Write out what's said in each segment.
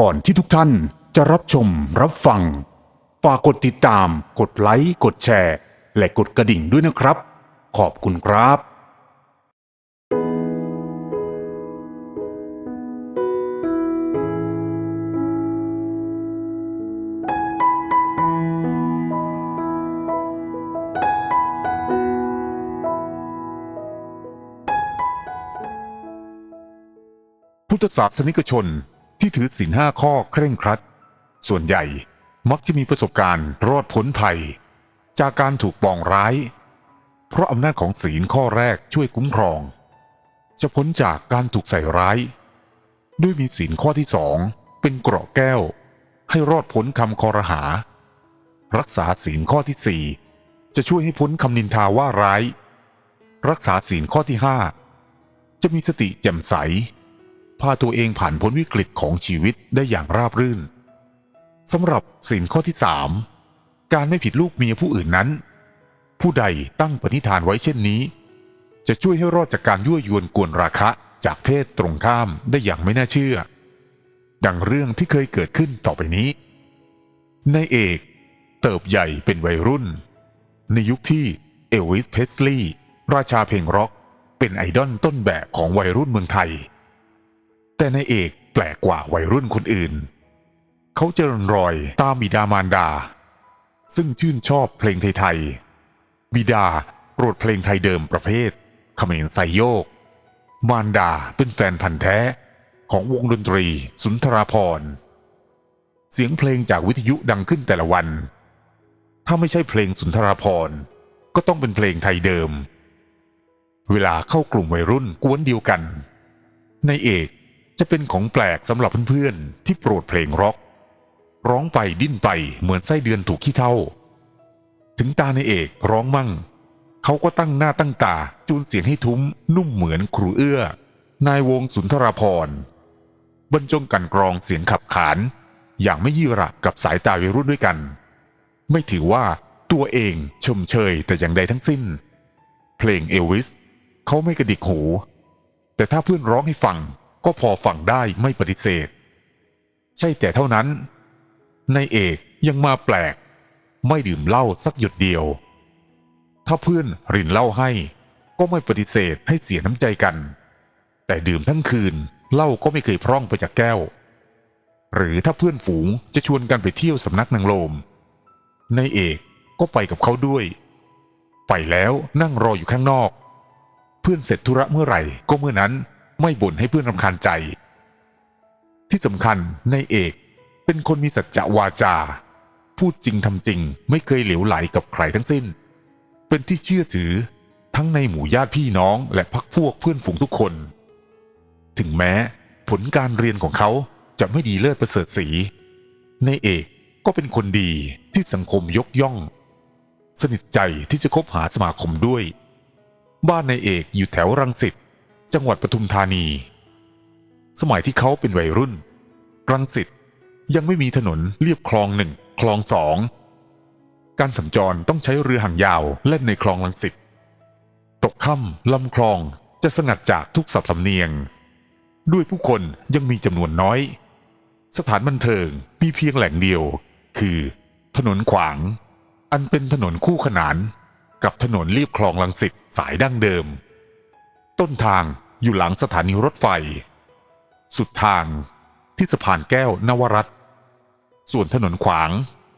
ก่อนที่ทุกท่านจะรับชมรับฟัง ฝากกดติดตาม กดไลค์ กดแชร์ และกดกระดิ่งด้วยนะครับ ขอบคุณครับ พุทธศาสนิกชน ที่ถือศีลห้าข้อเคร่งครัด ส่วนใหญ่มักจะมีประสบการณ์รอดพ้นภัย จากการถูกปองร้าย เพราะอำนาจของศีลข้อแรกช่วยคุ้มครอง จะพ้นจากการถูกใส่ร้าย ด้วยมีศีลข้อที่สองเป็นเกราะแก้ว ให้รอดพ้นคำคอรหา รักษาศีลข้อที่สี่จะช่วยให้พ้นคำนินทาว่าร้าย รักษาศีลข้อที่ห้าจะมีสติแจ่มใส พาตัวเองผ่านพ้นวิกฤตของชีวิตได้อย่างราบรื่นสำหรับศีลข้อที่สามการไม่ผิดลูกเมียผู้อื่นนั้น ผู้ใดตั้งปณิธานไว้เช่นนี้ จะช่วยให้รอดจากการยั่วยวนกวนราคะจากเพศตรงข้ามได้อย่างไม่น่าเชื่อ ดังเรื่องที่เคยเกิดขึ้นต่อไปนี้ในเอกเติบใหญ่เป็นวัยรุ่น ในยุคที่เอลวิสเพสลีย์ราชาเพลงร็อก เป็นไอดอลต้นแบบของวัยรุ่นเมืองไทย แต่ในเอกแปลกกว่าวัยรุ่นคนอื่น เขาเจริญรอยตามบิดามารดา ซึ่งชื่นชอบเพลงไทยๆบิดาโปรดเพลงไทยเดิมประเภทเขมรไซโยก มารดาเป็นแฟนพันธ์แท้ของวงดนตรี สุนทราพรณ์เสียงเพลงจากวิทยุดังขึ้นแต่ละวัน ถ้าไม่ใช่เพลงสุนทราพรณ์ก็ต้องเป็นเพลงไทยเดิม เวลาเข้ากลุ่มวัยรุ่นกวนเดียวกัน ในเอก จะเป็นของแปลกสำหรับเพื่อนๆ ที่โปรดเพลงร็อก ร้องไปดิ้นไปเหมือนไส้เดือนถูกขี้เท่า ถึงตาในเอกร้องมั่ง เขาก็ตั้งหน้าตั้งตาจูนเสียงให้ทุ้มนุ่มเหมือนครูเอื้อ นายวงสุนทราพรบรรจงกันกรองเสียงขับขาน อย่างไม่ยี่ระกับสายตาวัยรุ่นด้วยกัน ไม่ถือว่าตัวเองชมเชยแต่อย่างใดทั้งสิ้น เพลงเอลวิสเขาไม่กระดิกหู แต่ถ้าเพื่อนร้องให้ฟัง ก็พอฟังได้ไม่ปฏิเสธ ใช่แต่เท่านั้นในเอกยังมาแปลก ไม่ดื่มเหล้าสักหยดเดียว ถ้าเพื่อนรินเหล้าให้ก็ไม่ปฏิเสธให้เสียน้ำใจกัน แต่ดื่มทั้งคืนเหล้าก็ไม่เคยพร่องไปจากแก้ว หรือถ้าเพื่อนฝูงจะชวนกันไปเที่ยวสำนักนางโลมในเอกก็ไปกับเขาด้วย ไปแล้วนั่งรออยู่ข้างนอก เพื่อนเสร็จธุระเมื่อไหร่ก็เมื่อนั้น ไม่บ่นให้เพื่อนรำคาญใจ ที่สำคัญในเอกเป็นคนมีสัจจะวาจา พูดจริงทำจริง ไม่เคยเหลวไหลกับใครทั้งสิ้น เป็นที่เชื่อถือทั้งในหมู่ญาติพี่น้องและพักพวกเพื่อนฝูงทุกคน ถึงแม้ผลการเรียนของเขาจะไม่ดีเลิศประเสริฐสีในเอกก็เป็นคนดีที่สังคมยกย่อง สนิทใจที่จะคบหาสมาคมด้วย บ้านในเอกอยู่แถวรังสิต จังหวัดปทุมธานี สมัยที่เขาเป็นวัยรุ่น รังสิตยังไม่มีถนนเลียบคลองหนึ่งคลองสอง การสัญจรต้องใช้เรือหางยาวเล่นในคลองรังสิตตกค่ำลำคลองจะสงัดจากทุกสับสำเนียง ด้วยผู้คนยังมีจำนวนน้อย สถานบันเทิงมีเพียงแหล่งเดียว คือ ถนนขวาง อันเป็นถนนคู่ขนานกับถนนเลียบคลองลังสิตสายดั้งเดิม ต้นทาง อยู่หลังสถานีรถไฟ สุดทางที่สะพานแก้วนวรัตส่วนถนนขวาง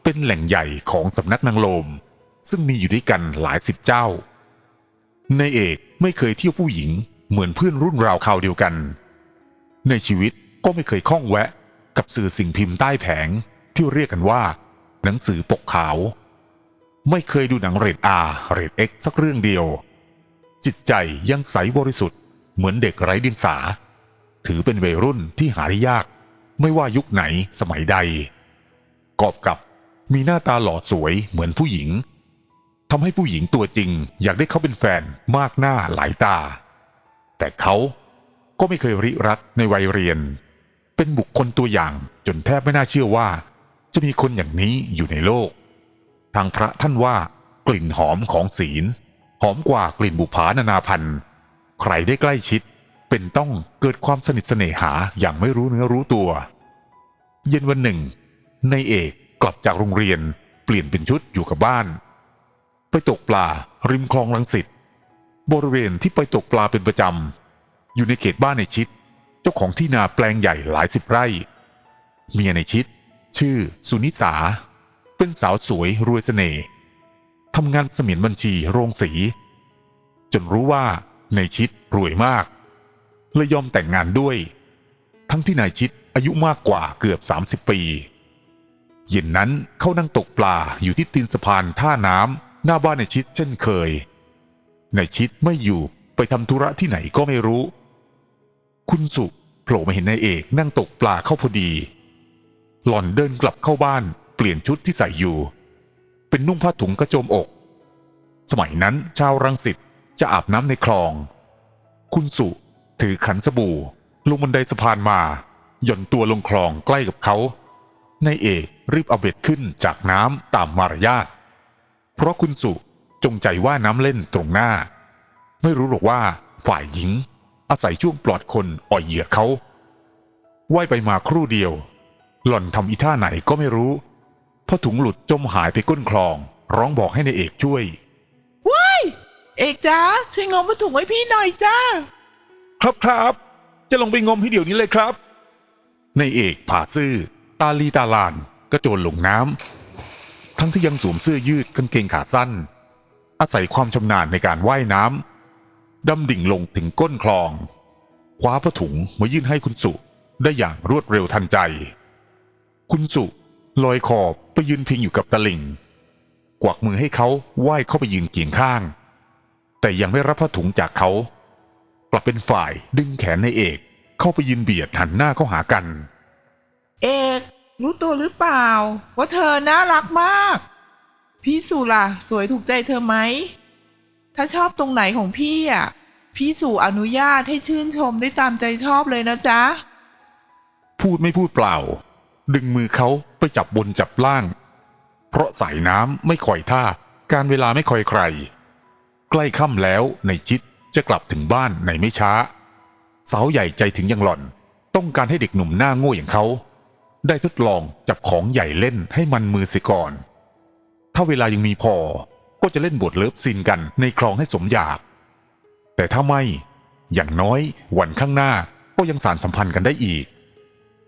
เป็นแหล่งใหญ่ของสำนักนางโลม ซึ่งมีอยู่ด้วยกันหลายสิบเจ้า ในเอกไม่เคยเที่ยวผู้หญิงเหมือนเพื่อนรุ่นราวคราวเดียวกัน ในชีวิตก็ไม่เคยข้องแวะกับสื่อสิ่งพิมพ์ใต้แผงที่เรียกกันว่า หนังสือปกขาว ไม่เคยดูหนังเรทอาเรทเอ็กสักเรื่องเดียว จิตใจยังใสบริสุทธิ์ เหมือนเด็กไร้เดียงสา ถือเป็นวัยรุ่นที่หาได้ยาก ไม่ว่ายุคไหนสมัยใด กอบกับมีหน้าตาหล่อสวยเหมือนผู้หญิงทำให้ผู้หญิงตัวจริง อยากได้เขาเป็นแฟนมากหน้าหลายตา แต่เขาก็ไม่เคยริรักในวัยเรียน เป็นบุคคลตัวอย่างจนแทบไม่น่าเชื่อว่า จะมีคนอย่างนี้อยู่ในโลก ทางพระท่านว่ากลิ่นหอมของศีล หอมกว่ากลิ่นบุภานานาพันธ์ ใครได้ใกล้ชิด เป็นต้องเกิดความสนิทเสน่หาอย่างไม่รู้เนื้อรู้ตัว เย็นวันหนึ่งนายเอกกลับจากโรงเรียนเปลี่ยนเป็นชุดอยู่กับบ้าน ไปตกปลาริมคลองลังสิตบริเวณที่ไปตกปลาเป็นประจำ อยู่ในเขตบ้านในชิด เจ้าของที่นาแปลงใหญ่หลายสิบไร่ เมียในชิด ชื่อสุนิสา เป็นสาวสวยรวยเสน่ห์ทำงานเสมียนบัญชีโรงสี จนรู้ว่า ในชิดรวยมากเลยยอมแต่งงานด้วย ทั้งที่นายชิดอายุมากกว่าเกือบ 30 ปี เย็นนั้นเขานั่งตกปลาอยู่ที่ตีนสะพานท่าน้ำหน้าบ้านนายชิดเช่นเคยนายชิดไม่อยู่ไปทำธุระที่ไหนก็ไม่รู้ คุณสุโผล่มาเห็นนายเอกนั่งตกปลาเข้าพอดี หล่อนเดินกลับเข้าบ้านเปลี่ยนชุดที่ใส่อยู่ เป็นนุ่งผ้าถุงกระโจมอก สมัยนั้นชาวรังสิต จะอาบน้ำในคลอง คุณสุถือขันสบู่ ลงบันไดสะพานมา หย่อนตัวลงคลองใกล้กับเขานายเอกรีบเอาเบ็ดขึ้นจากน้ำตามมารยาท เพราะคุณสุจงใจว่าน้ำเล่นตรงหน้า ไม่รู้หรอกว่าฝ่ายหญิง อาศัยช่วงปลอดคนอ่อยเหยื่อเขาว่ายไปมาครู่เดียว หล่อนทำอีท่าไหนก็ไม่รู้พอถุงหลุดจมหายไปก้นคลอง ร้องบอกให้ในายเอกช่วย เอกจ้าช่วยงมผ้าถุงไว้พี่หน่อยจ้า ครับครับ จะลงไปงมให้เดี๋ยวนี้เลยครับ ในเอกผ่าซื่อ ตาลีตาลานกระโจนลงน้ำทั้งที่ยังสวมเสื้อยืดกางเกงขาสั้น อาศัยความชำนาญในการว่ายน้ำดำดิ่งลงถึงก้นคลอง คว้าผ้าถุงมายื่นให้คุณสุ ได้อย่างรวดเร็วทันใจ คุณสุลอยคอบไปยืนพิงอยู่กับตะลิ่ง กวักมือให้เขาว่ายเข้าไปยืนเคียงข้าง แต่ยังไม่รับผ้าถุงจากเขา กลับเป็นฝ่ายดึงแขนในเอก เข้าไปยืนเบียดหันหน้าเข้าหากัน เอก รู้ตัวหรือเปล่า ว่าเธอน่ารักมาก พี่สุล่ะ สวยถูกใจเธอไหม ถ้าชอบตรงไหนของพี่อะ พี่สุอนุญาตให้ชื่นชมได้ตามใจชอบเลยนะจ๊ะ พูดไม่พูดเปล่า ดึงมือเขาไปจับบนจับล่าง เพราะสายน้ำไม่คอยท่า การเวลาไม่คอยใคร ใกล้ค่ำแล้วในชิดจะกลับถึงบ้านในไม่ช้า สาวใหญ่ใจถึงอยังหล่อน ต้องการให้เด็กหนุ่มหน้าโง่อย่างเขา ได้ทดลองจับของใหญ่เล่นให้มันมือเสียก่อน ถ้าเวลายังมีพอก็จะเล่นบทเลิฟซีนกันในคลองให้สมอยาก แต่ถ้าไม่อย่างน้อยวันข้างหน้าก็ยังสารสัมพันธ์กันได้อีก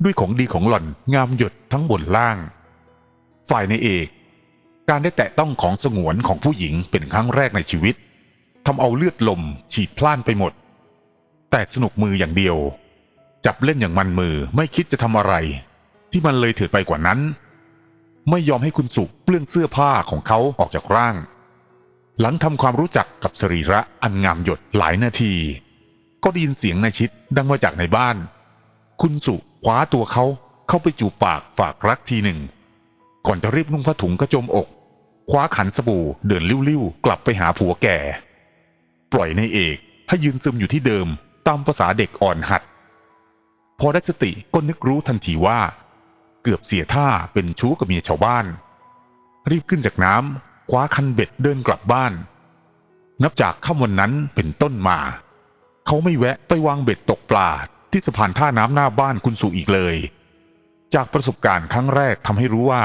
ด้วยของดีของหล่อนงามหยดทั้งบนล่าง ฝ่ายในเอก การได้แตะต้องของสงวนของผู้หญิงเป็นครั้งแรกในชีวิต ทำเอาเลือดลมฉีดพล่านไปหมด แต่สนุกมืออย่างเดียว จับเล่นอย่างมันมือไม่คิดจะทำอะไร ที่มันเลยเถิดไปกว่านั้น ไม่ยอมให้คุณสุเปลื้องเสื้อผ้าของเขาออกจากร่าง หลังทำความรู้จักกับสรีระอันงามหยดหลายนาที ก็ได้ยินเสียงนายชิดดังมาจากในบ้าน คุณสุคว้าตัวเขาเข้าไปจูบปากฝากรักทีหนึ่ง ก่อนจะรีบนุ่งผ้าถุงกระโจมอก คว้าขันสบู่เดินลิ้วๆกลับไปหาผัวแก่ ปล่อยในเอก ให้ยืนซึมอยู่ที่เดิม ตามภาษาเด็กอ่อนหัด พอได้สติก็นึกรู้ทันทีว่า เกือบเสียท่าเป็นชู้กับเมียชาวบ้าน รีบขึ้นจากน้ำคว้าคันเบ็ดเดินกลับบ้าน นับจากค่ำวันนั้นเป็นต้นมา เขาไม่แวะไปวางเบ็ดตกปลาที่สะพานท่าน้ำหน้าบ้านคุณสู่อีกเลย จากประสบการณ์ครั้งแรกทำให้รู้ว่า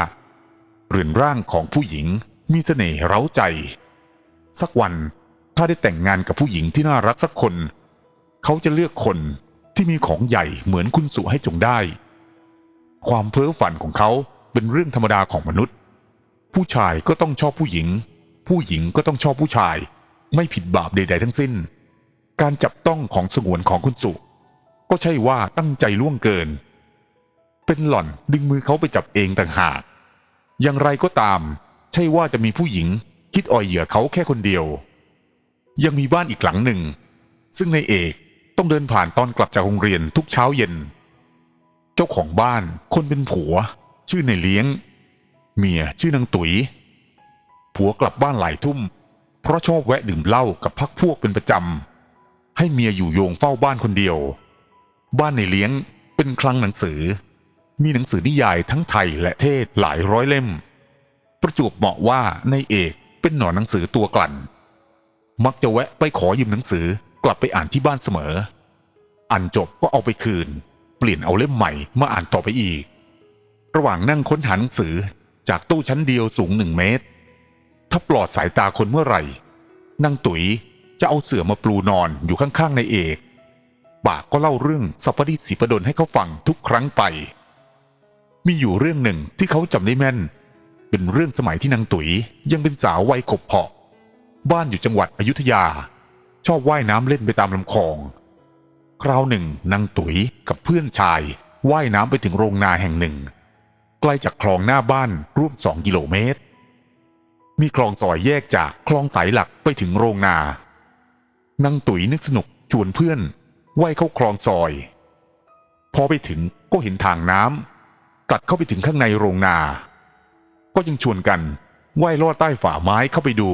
เรือนร่างของผู้หญิงมีเสน่ห์เร้าใจ สักวัน ถ้าได้แต่งงานกับผู้หญิงที่น่ารักสักคน เขาจะเลือกคนที่มีของใหญ่เหมือนคุณสุให้จงได้ ความเพ้อฝันของเขาเป็นเรื่องธรรมดาของมนุษย์ ผู้ชายก็ต้องชอบผู้หญิง ผู้หญิงก็ต้องชอบผู้ชาย ไม่ผิดบาปใด ๆ ทั้งสิ้น การจับต้องของสงวนของคุณสุ ก็ใช่ว่าตั้งใจล่วงเกิน เป็นหล่อนดึงมือเขาไปจับเองต่างหาก อย่างไรก็ตาม ใช่ว่าจะมีผู้หญิงคิดอ่อยเหยื่อเขาแค่คนเดียว ยังมีบ้านอีกหลังหนึ่ง ซึ่งในเอกต้องเดินผ่านตอนกลับจากโรงเรียนทุกเช้าเย็น เจ้าของบ้านคนเป็นผัว ชื่อในเลี้ยง เมียชื่อนางตุ๋ยผัวกลับบ้านหลายทุ่ม เพราะชอบแวะดื่มเหล้ากับพักพวกเป็นประจำ ให้เมียอยู่โยงเฝ้าบ้านคนเดียว บ้านในเลี้ยงเป็นคลังหนังสือ มีหนังสือนิยายทั้งไทยและเทศหลายร้อยเล่ม ประจวบเหมาะว่าในเอกเป็นหนอนหนังสือตัวกลั่น มักจะแวะไปขอยืมหนังสือกลับไปอ่านที่บ้านเสมอ อ่านจบก็เอาไปคืน เปลี่ยนเอาเล่มใหม่มาอ่านต่อไปอีก ระหว่างนั่งค้นหาหนังสือจากตู้ชั้นเดียวสูงหนึ่งเมตร ถ้าปลอดสายตาคนเมื่อไหร่นางตุ๋ยจะเอาเสื่อมาปลูนอนอยู่ข้างๆในเอกปากก็เล่าเรื่องสัปดิสีประดลให้เขาฟังทุกครั้งไป มีอยู่เรื่องหนึ่งที่เขาจำได้แม่น เป็นเรื่องสมัยที่นางตุ๋ยยังเป็นสาววัยขบเพาะ บ้านอยู่จังหวัดอยุธยา ชอบว่ายน้ำเล่นไปตามลำคลอง คราวหนึ่งนางตุ๋ยกับเพื่อนชายว่ายน้ำไปถึงโรงนาแห่งหนึ่ง ใกล้จากคลองหน้าบ้านร่วมสองกิโลเมตร มีคลองซอยแยกจากคลองสายหลักไปถึงโรงนานางตุ๋ยนึกสนุกชวนเพื่อนว่ายเข้าคลองซอย พอไปถึงก็เห็นทางน้ำตัดเข้าไปถึงข้างในโรงนา ก็ยังชวนกันว่ายลอดใต้ฝ่าไม้เข้าไปดู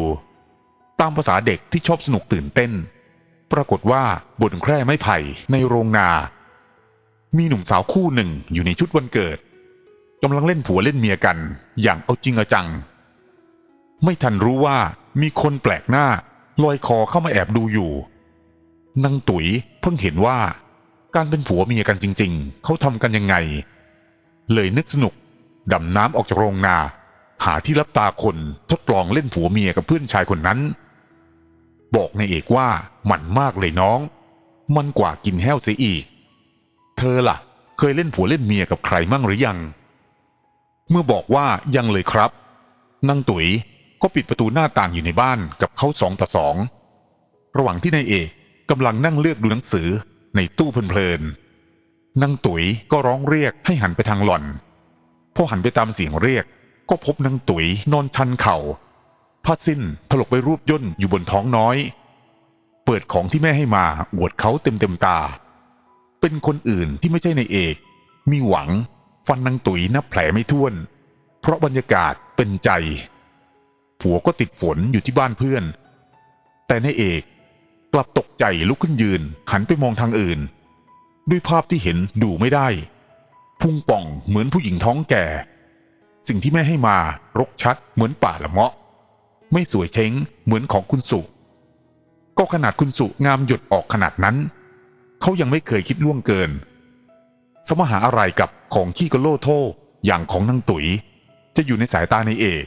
ตามภาษาเด็กที่ชอบสนุกตื่นเต้น ปรากฏว่าบนแคร่ไม้ไผ่ในโรงนา มีหนุ่มสาวคู่หนึ่งอยู่ในชุดวันเกิดกำลังเล่นผัวเล่นเมียกัน อย่างเอาจริงเอาจัง ไม่ทันรู้ว่ามีคนแปลกหน้าลอยคอเข้ามาแอบดูอยู่นางตุ๋ยเพิ่งเห็นว่า การเป็นผัวเมียกันจริง ๆ เขาทำกันยังไง เลยนึกสนุกดำน้ำออกจากโรงนา หาที่รับตาคนทดลองเล่นผัวเมียกับเพื่อนชายคนนั้น บอกในายเอกว่าหมันมากเลยน้อง มันกว่ากินแห้วเสียอีก เธอล่ะ เคยเล่นผัวเล่นเมียกับใครมั่งหรือยัง เมื่อบอกว่ายังเลยครับนางตุ๋ยก็ปิดประตูหน้าต่างอยู่ในบ้านกับเขาสองต่อสอง ระหว่างที่นายเอกกำลังนั่งเลือกดูหนังสือในตู้เพลินๆนางตุ๋ยก็ร้องเรียกให้หันไปทางหล่อน พอหันไปตามเสียงเรียกก็พบนางตุ๋ยนอนชันเข่า ผ้าสิ้นถลกไปรูปย่นอยู่บนท้องน้อย เปิดของที่แม่ให้มาอวดเขาเต็มเต็มตา เป็นคนอื่นที่ไม่ใช่ในเอก มีหวัง ฟันนางตุ๋ยนับแผลไม่ถ้วน เพราะบรรยากาศเป็นใจ ผัวก็ติดฝนอยู่ที่บ้านเพื่อน แต่ในเอกกลับตกใจลุกขึ้นยืน หันไปมองทางอื่น ด้วยภาพที่เห็นดูไม่ได้ พุ่งป่องเหมือนผู้หญิงท้องแก่ สิ่งที่แม่ให้มารกชัดเหมือนป่าละเมาะ ไม่สวยเช้งเหมือนของคุณสุ ก็ขนาดคุณสุงามหยดออกขนาดนั้น เขายังไม่เคยคิดล่วงเกิน สมหาอะไรกับของขี้กะโลโทอย่างของนางตุ๋ย จะอยู่ในสายตาในเอก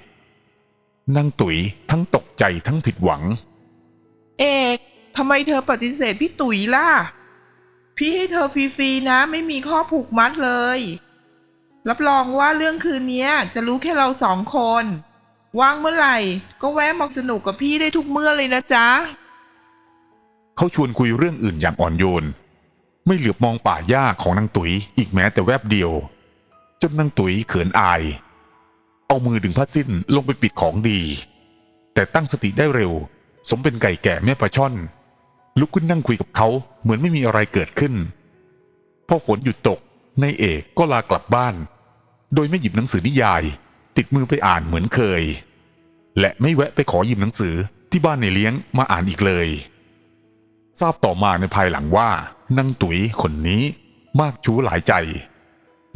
นางตุ๋ยทั้งตกใจทั้งผิดหวัง เอกทำไมเธอปฏิเสธพี่ตุ๋ยล่ะ พี่ให้เธอฟรีๆนะไม่มีข้อผูกมัดเลย รับรองว่าเรื่องคืนนี้จะรู้แค่เราสองคน ว่างเมื่อไหร่ ก็แวะมาสนุกกับพี่ได้ทุกเมื่อเลยนะจ๊ะ เขาชวนคุยเรื่องอื่นอย่างอ่อนโยน ไม่เหลือบมองป่าหญ้าของนางตุ๋ยอีกแม้แต่แวบเดียว จนนางตุ๋ยเขินอาย เอามือดึงผ้าสิ้นลงไปปิดของดี แต่ตั้งสติได้เร็ว สมเป็นไก่แก่แม่ปลาช่อน ลุกขึ้นนั่งคุยกับเขาเหมือนไม่มีอะไรเกิดขึ้น พอฝนหยุดตกนายเอกก็ลากลับบ้าน โดยไม่หยิบหนังสือนิยาย ติดมือไปอ่านเหมือนเคย และไม่แวะไปขอหยิบหนังสือที่บ้านในเลี้ยงมาอ่านอีกเลย ทราบต่อมาในภายหลังว่านางตุ๋ยคนนี้มากชู้หลายใจ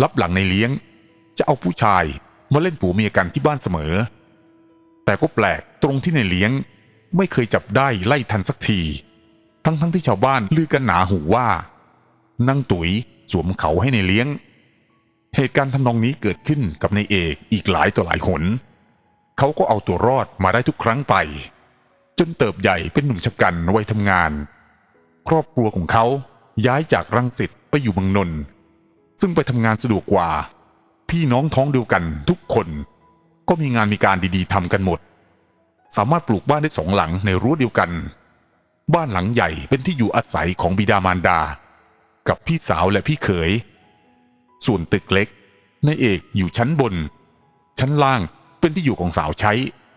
รับหลังในเลี้ยง จะเอาผู้ชายมาเล่นผัวเมียกันที่บ้านเสมอ แต่ก็แปลกตรงที่ในเลี้ยงไม่เคยจับได้ไล่ทันสักที ทั้งทั้งที่ชาวบ้านลือกันหนาหูว่านางตุ๋ยสวมเขาให้ในเลี้ยง เหตุการณ์ทำนองนี้เกิดขึ้นกับนายเอกอีกหลายต่อหลายหนเขาก็เอาตัวรอดมาได้ทุกครั้งไป จนเติบใหญ่เป็นหนุ่มชะกันวัยทำงาน ครอบครัวของเขาย้ายจากรังสิตไปอยู่เมืองนนท์ซึ่งไปทำงานสะดวกกว่า พี่น้องท้องเดียวกันทุกคน ก็มีงานมีการดีๆทำกันหมด สามารถปลูกบ้านได้สองหลังในรั้วเดียวกัน บ้านหลังใหญ่เป็นที่อยู่อาศัยของบิดามารดา กับพี่สาวและพี่เขย ส่วนตึกเล็กนายเอกอยู่ชั้นบน ชั้นล่างเป็นที่อยู่ของสาวใช้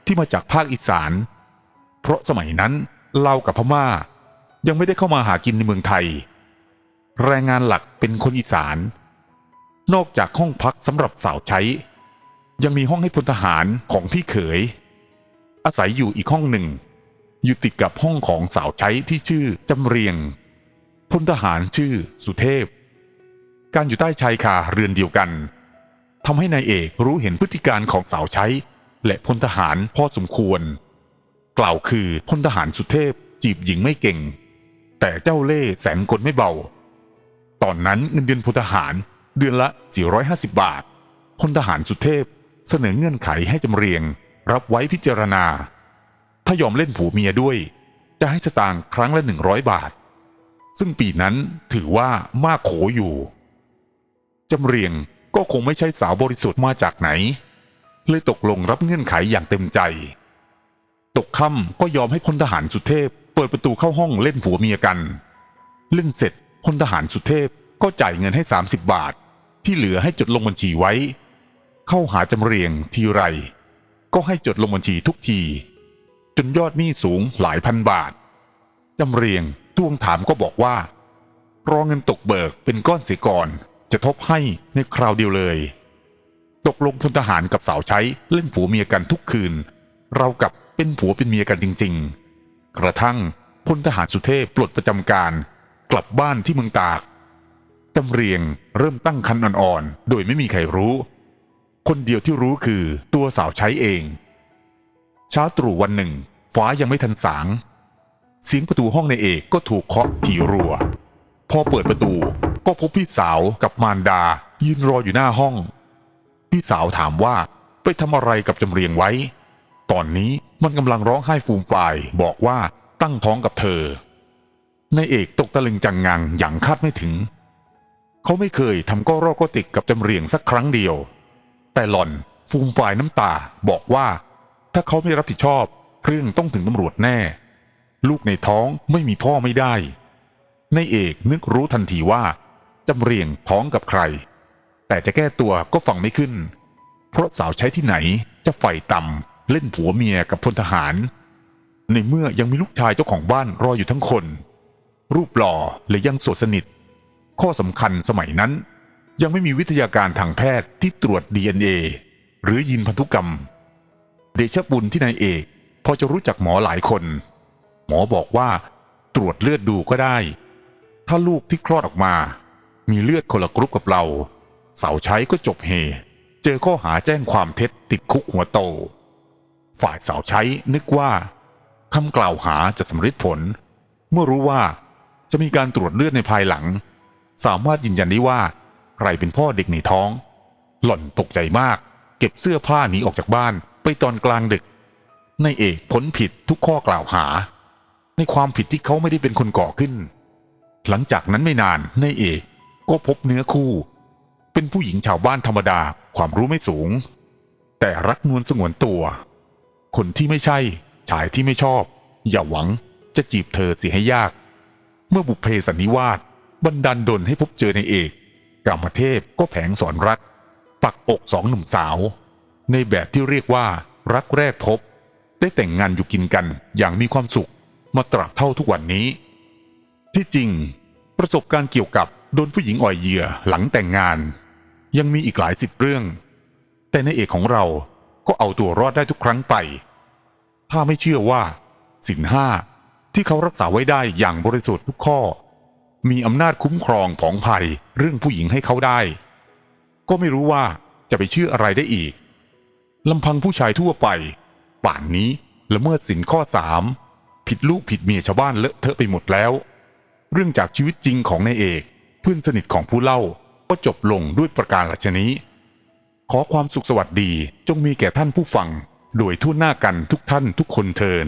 ที่มาจากภาคอีสาน เพราะสมัยนั้นลาวกับพม่า ยังไม่ได้เข้ามาหากินในเมืองไทย แรงงานหลักเป็นคนอีสาน นอกจากห้องพักสำหรับสาวใช้ ยังมีห้องให้พลทหารของพี่เขย อาศัยอยู่อีกห้องหนึ่ง อยู่ติดกับห้องของสาวใช้ที่ชื่อจำเรียงพลทหารชื่อสุเทพ การอยู่ใต้ชายคาเรือนเดียวกันทำให้นายเอกรู้เห็นพฤติการของสาวใช้ และพลทหารพอสมควร กล่าวคือพลทหารสุเทพจีบหญิงไม่เก่ง แต่เจ้าเล่ห์แสนกลไม่เบา ตอนนั้นเงินเดือนพลทหารเดือนละ 450 บาทพลทหารสุเทพเสนอเงื่อนไขให้จำเรียง รับไว้พิจารณา ถ้ายอมเล่นผัวเมียด้วย จะให้สตางค์ครั้งละหนึ่งร้อยบาท ซึ่งปีนั้นถือว่ามากโขอยู่ จำเรียงก็คงไม่ใช่สาวบริสุทธิ์มาจากไหน เลยตกลงรับเงื่อนไขอย่างเต็มใจ ตกค่ำก็ยอมให้พลทหารสุเทพ เปิดประตูเข้าห้องเล่นผัวเมียกัน เล่นเสร็จพลทหารสุเทพก็จ่ายเงินให้ 30 บาท ที่เหลือให้จดลงบัญชีไว้ เข้าหาจำเรียงทีไร ก็ให้จดลงบัญชีทุกที จนยอดหนี้สูงหลายพันบาทจำเรียงทวงถามก็บอกว่า รอเงินตกเบิกเป็นก้อนเสียก่อน จะทบให้ในคราวเดียวเลย ตกลงพลทหารกับสาวใช้เล่นผัวเมียกันทุกคืน เรากับเป็นผัวเป็นเมียกันจริง ๆ กระทั่งพลทหารสุเทพปลดประจำการ กลับบ้านที่เมืองตากจำเรียงเริ่มตั้งคันอ่อนๆ โดยไม่มีใครรู้ คนเดียวที่รู้คือตัวสาวใช้เอง เช้าตรู่วันหนึ่ง ฟ้ายังไม่ทันสาง เสียงประตูห้องในเอกก็ถูกเคาะถี่รัว พอเปิดประตู ก็พบพี่สาวกับมารดา ยืนรออยู่หน้าห้อง พี่สาวถามว่าไปทำอะไรกับจำเรียงไว้ ตอนนี้มันกำลังร้องไห้ฟูมฟายบอกว่าตั้งท้องกับเธอนายเอกตกตะลึงจังงังอย่างคาดไม่ถึง เขาไม่เคยทำก็รอกก็ติกกับจำเรียงสักครั้งเดียว แต่หล่อนฟูมฟายน้ำตาบอกว่า ถ้าเขาไม่รับผิดชอบเรื่องต้องถึงตำรวจแน่ ลูกในท้องไม่มีพ่อไม่ได้นายเอกนึกรู้ทันทีว่า จำเรียงท้องกับใคร แต่จะแก้ตัวก็ฟังไม่ขึ้น เพราะสาวใช้ที่ไหนจะไฟต่ำเล่นผัวเมียกับพลทหาร ในเมื่อยังมีลูกชายเจ้าของบ้านรออยู่ทั้งคน รูปหล่อและยังสดสนิท ข้อสำคัญสมัยนั้น ยังไม่มีวิทยาการทางแพทย์ที่ตรวจ DNA หรือยีนพันธุกรรม เดชบุญที่นายเอกพอจะรู้จักหมอหลายคน หมอบอกว่าตรวจเลือดดูก็ได้ ถ้าลูกที่คลอดออกมา มีเลือดคนละกรุ๊ปกับเราสาวใช้ก็จบเฮ เจอข้อหาแจ้งความเท็จติดคุกหัวโต ฝ่ายสาวใช้นึกว่าคำกล่าวหาจะสำเร็จผล เมื่อรู้ว่าจะมีการตรวจเลือดในภายหลัง สามารถยืนยันได้ว่า ใครเป็นพ่อเด็กในท้อง หล่อนตกใจมาก เก็บเสื้อผ้าหนีออกจากบ้านไปตอนกลางดึกนายเอกพ้นผิดทุกข้อกล่าวหา ในความผิดที่เขาไม่ได้เป็นคนก่อขึ้น หลังจากนั้นไม่นานนายเอก ก็พบเนื้อคู่ เป็นผู้หญิงชาวบ้านธรรมดาความรู้ไม่สูง แต่รักนวลสงวนตัว คนที่ไม่ใช่ ชายที่ไม่ชอบ อย่าหวังจะจีบเธอเสียให้ยาก เมื่อบุพเพสันนิวาสบันดาลดลให้พบเจอในเอกกามเทพก็แผงสอนรัก ปักอกสองหนุ่มสาว ในแบบที่เรียกว่ารักแรกพบ ได้แต่งงานอยู่กินกันอย่างมีความสุขมาตราบเท่าทุกวันนี้ ที่จริงประสบการณ์เกี่ยวกับ โดนผู้หญิงอ่อยเหยื่อหลังแต่งงาน ยังมีอีกหลายสิบเรื่อง แต่ในเอกของเราก็เอาตัวรอดได้ทุกครั้งไป ถ้าไม่เชื่อว่าสินห้าที่เขารักษาไว้ได้อย่างบริสุทธิ์ทุกข้อ มีอำนาจคุ้มครองผองภัยเรื่องผู้หญิงให้เขาได้ ก็ไม่รู้ว่าจะไปเชื่ออะไรได้อีกลำพังผู้ชายทั่วไป ป่านนี้ละเมิดสินข้อสามผิดลูกผิดเมียชาวบ้านเลอะเทอะไปหมดแล้ว เรื่องจากชีวิตจริงของนายเอก เพื่อนสนิทของผู้เล่าก็จบลงด้วยประการลัชนี้ ขอความสุขสวัสดีจงมีแก่ท่านผู้ฟัง โดยทั่วหน้ากันทุกท่านทุกคนเทิน